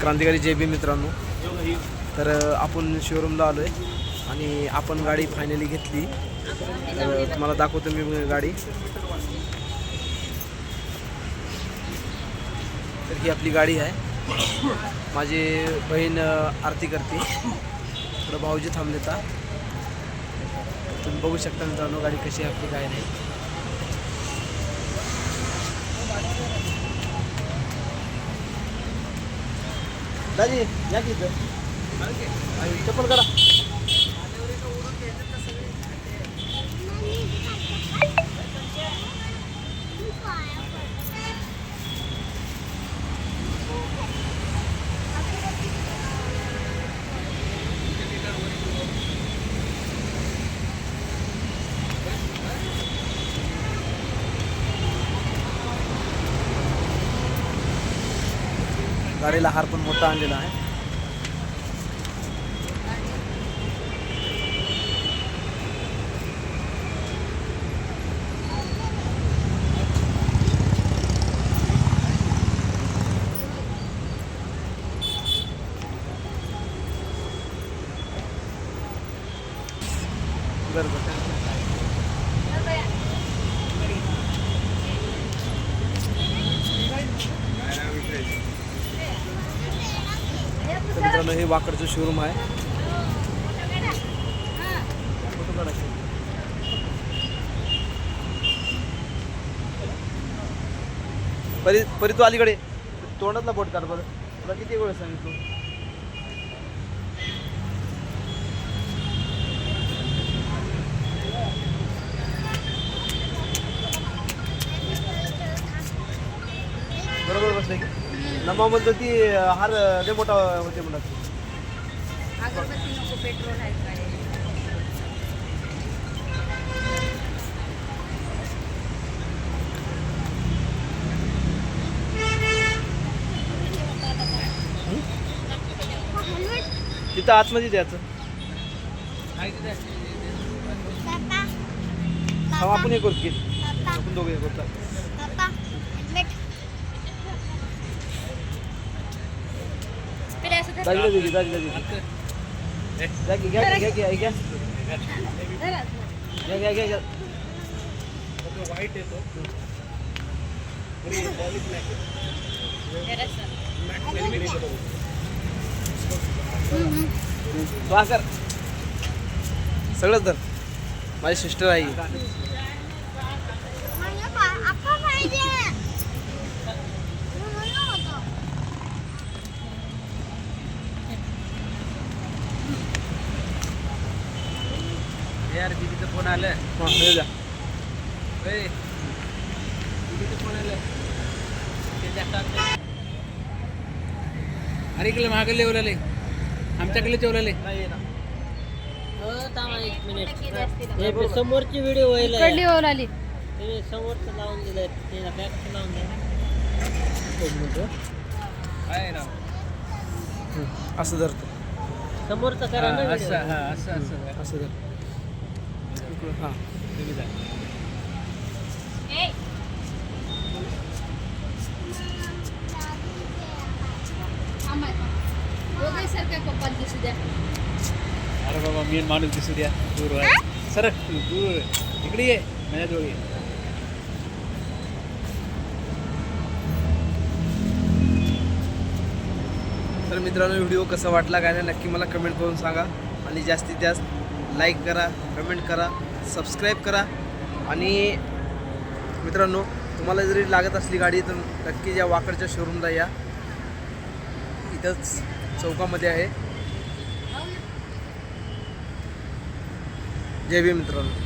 क्रांतिकारी जे बी मित्रांनो तर आपण शोरूमला आलो आहे आणि आपण गाडी फायनली घेतली. तर तुम्हाला दाखवतो मी गाडी. तर ही आपली गाडी आहे. माझी बहीण आरती करते. थोडं भाऊजी थांबलेता तुम्ही बघू शकता मित्रांनो गाडी कशी आहे आपली काय नाही. दादी या की इथं. चप्पल करा गाडीला हार पण मोठा आणलेला आहे. बरं बरं. तर मित्रांनो हे वाकडचं शोरूम आहे. परी परी तू अलीकडे. तोंडातला बोट काढ बरं. तुला किती वेळ सांगितलं? बरोबर बसले की? नमा म्हणतो ती हार लय मोठा होते म्हणत अगरबत्ती नको पेट्रोल आहे. तिथं आतमध्ये द्यायचं हा आपण हे करू की आपण दोघे हे दाजीला दिली दाजीला दिली घ्या की, घ्या की, घ्या की, आई घ्या. धरा. घ्या घ्या घ्या. घ्या कर सगळंच धर. माझी सिस्टर आहे. यार दीदीचं फोन आलं. हा, हे द्या. दीदीचं फोन आलं. अरे इकडे मागे लेवलाले आमच्याकडे जेवलाले किती असतील? हे समोरची व्हिडिओ व्हायला ते समोरचं लावून दिलंय ते बॅकचं लावून एक मिनिट आहे ना हं, असं धर तू समोरचं करा ना हा. असं हा असं असं. असं धर इकडं, हा अरे बाबा मी माणूस दिसू द्या. दूर आहे सर दूर. इकडे ये. माझ्याजवळ ये. तर मित्रांनो व्हिडिओ कसा वाटला काय नाही नक्की मला कमेंट करून सांगा. आणि जास्तीत जास्त लाईक करा कमेंट करा सबस्क्राईब करा. आणि मित्रांनो तुम्हाला जरी लागत असली गाडी तर नक्की या वाकडच्या शोरूमला या. इथंच चौकामध्ये आहे. जय भीम मित्रांनो.